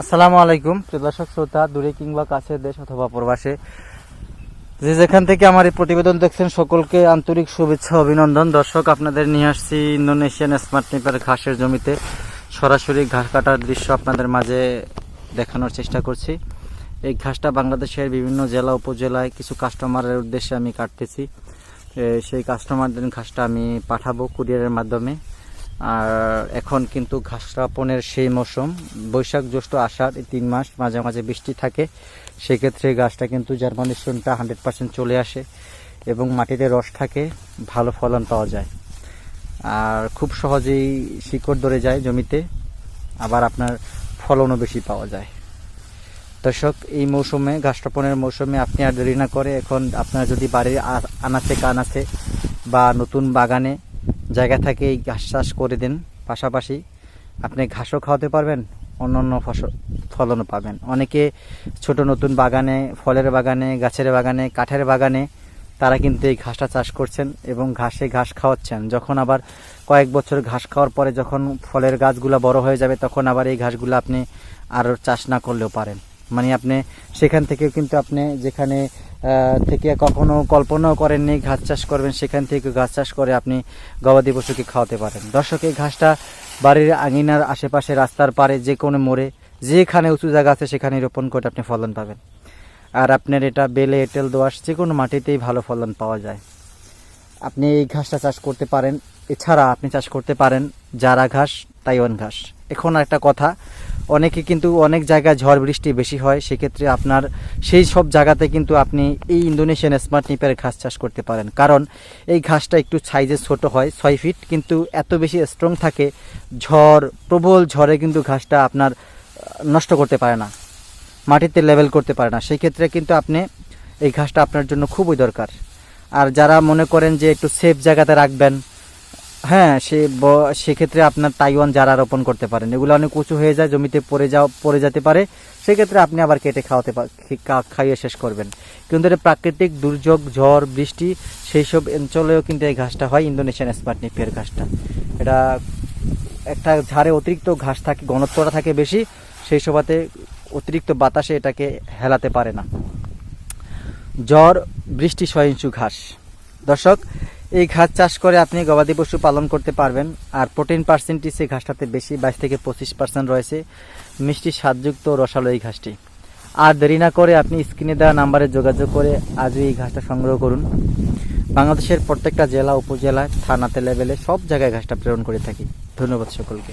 আসসালামু আলাইকুম। প্রিয় দর্শক, শ্রোতা, দূরে কিংবা কাছে দেশ অথবা প্রবাসে, যে যেখান থেকে আমার এই প্রতিবেদন দেখছেন, সকলকে আন্তরিক শুভেচ্ছা, অভিনন্দন। দর্শক, আপনাদের নিয়ে আসছি ইন্দোনেশিয়ান স্মার্ট নিপার ঘাসের জমিতে। সরাসরি ঘাস কাটার দৃশ্য আপনাদের মাঝে দেখানোর চেষ্টা করছি। এই ঘাসটা বাংলাদেশের বিভিন্ন জেলা, উপজেলায় কিছু কাস্টমারের উদ্দেশ্যে আমি কাটতেছি। সেই কাস্টমারদের ঘাসটা আমি পাঠাবো কুরিয়ারের মাধ্যমে। আর এখন কিন্তু ঘাস রাপনের সেই মৌসুম, বৈশাখ জ্যৈষ্ঠ আষাঢ় এই তিন মাস মাঝে মাঝে বৃষ্টি থাকে, সেক্ষেত্রে গাছটা কিন্তু জার্মানেশনটা হান্ড্রেড পার্সেন্ট চলে আসে এবং মাটিতে রস থাকে, ভালো ফলন পাওয়া যায়। আর খুব সহজেই শিকড় ধরে যায় জমিতে, আবার আপনার ফলনও বেশি পাওয়া যায়। দর্শক, এই মৌসুমে ঘাস মৌসুমে আপনি আর দেরি না করে এখন আপনার যদি বাড়ির আনাচে কানাচে বা নতুন বাগানে জায়গা থেকে ঘাস চাষ করে দিন। পাশাপাশি আপনি ঘাসও খাওয়াতে পারবেন অন্য অন্য ফসল, ফলনও পাবেন। অনেকে ছোট নতুন বাগানে, ফলের বাগানে, গাছের বাগানে, কাঠের বাগানে তারা কিন্তু এই ঘাসটা চাষ করছেন এবং ঘাসে ঘাস খাওয়াচ্ছেন। যখন আবার কয়েক বছর ঘাস খাওয়ার পরে যখন ফলের গাছগুলো বড় হয়ে যাবে, তখন আবার এই ঘাসগুলো আপনি আর চাষ না করলেও পারেন। মানে আপনি সেখান থেকে কিন্তু আপনি যেখানে থেকে কখনো কল্পনাও করেননি ঘাস চাষ করবেন, সেখান থেকে ঘাস চাষ করে আপনি গবাদি পশুকে খাওয়াতে পারেন। দর্শক, এই ঘাসটা বাড়ির আঙিনার আশেপাশে রাস্তার পারে যে কোনো মোড়ে, যেখানে উঁচু জায়গা আছে সেখানে রোপণ করে আপনি ফলন পাবেন। আর আপনার এটা বেলে, এঁটেল, দোয়াশ যে কোনো মাটিতেই ভালো ফলন পাওয়া যায়। আপনি এই ঘাসটা চাষ করতে পারেন। এছাড়া আপনি চাষ করতে পারেন জারা ঘাস, তাইওয়ান ঘাস। এখন একটা কথা অনেকে কিন্তু অনেক জায়গায় ঝড় বৃষ্টি বেশি হয়, সেক্ষেত্রে আপনার সেই সব জায়গাতে কিন্তু আপনি এই ইন্দোনেশিয়ান স্মার্ট নিপের ঘাস চাষ করতে পারেন। কারণ এই ঘাসটা একটু সাইজে ছোট হয়, ছয় ফিট কিন্তু এত বেশি স্ট্রং থাকে, ঝড়, প্রবল ঝড়ে কিন্তু ঘাসটা আপনার নষ্ট করতে পারে না, মাটিতে লেভেল করতে পারে না। সেই ক্ষেত্রে কিন্তু আপনি এই ঘাসটা আপনার জন্য খুবই দরকার। আর যারা মনে করেন যে একটু সেফ জায়গাতে রাখবেন হ্যাঁ সে সেক্ষেত্রে আপনার তাইওয়ান যারা রোপণ করতে পারেন, এগুলো অনেক উঁচু হয়ে যায়, জমিতে পড়ে যাও, পড়ে যেতে পারে। সেক্ষেত্রে আপনি আবার কেটে খাওয়াতে খাইয়ে শেষ করবেন। কিন্তু এটা প্রাকৃতিক দুর্যোগ, ঝড়, বৃষ্টি সেই সব অঞ্চলেও কিন্তু এই ঘাসটা হয়, ইন্দোনেশিয়ান স্মার্ট নিপিয়ার ঘাসটা। এটা একটা ঝাড়ে অতিরিক্ত ঘাস থাকে, ঘনত্বটা থাকে বেশি, সেই সবাতে অতিরিক্ত বাতাসে এটাকে হেলাতে পারে না। জ্বর বৃষ্টি সহিংসু ঘাস। দর্শক এই ঘাস চাষ করে আপনি গবাদি পশু পালন করতে পারবেন, আর প্রোটিন পার্সেন্টেজ এই ঘাসটাতে বেশি, বাইশ থেকে পঁচিশ পার্সেন্ট রয়েছে। মিষ্টি স্বাদযুক্ত রসালো এই ঘাসটি। আর দেরি না করে আপনি স্ক্রিনে দেওয়া নাম্বারে যোগাযোগ করে আজই এই ঘাসটা সংগ্রহ করুন। বাংলাদেশের প্রত্যেকটা জেলা, উপজেলা, থানাতে, লেভেলে সব জায়গায় ঘাসটা প্রেরণ করে থাকি। ধন্যবাদ সকলকে।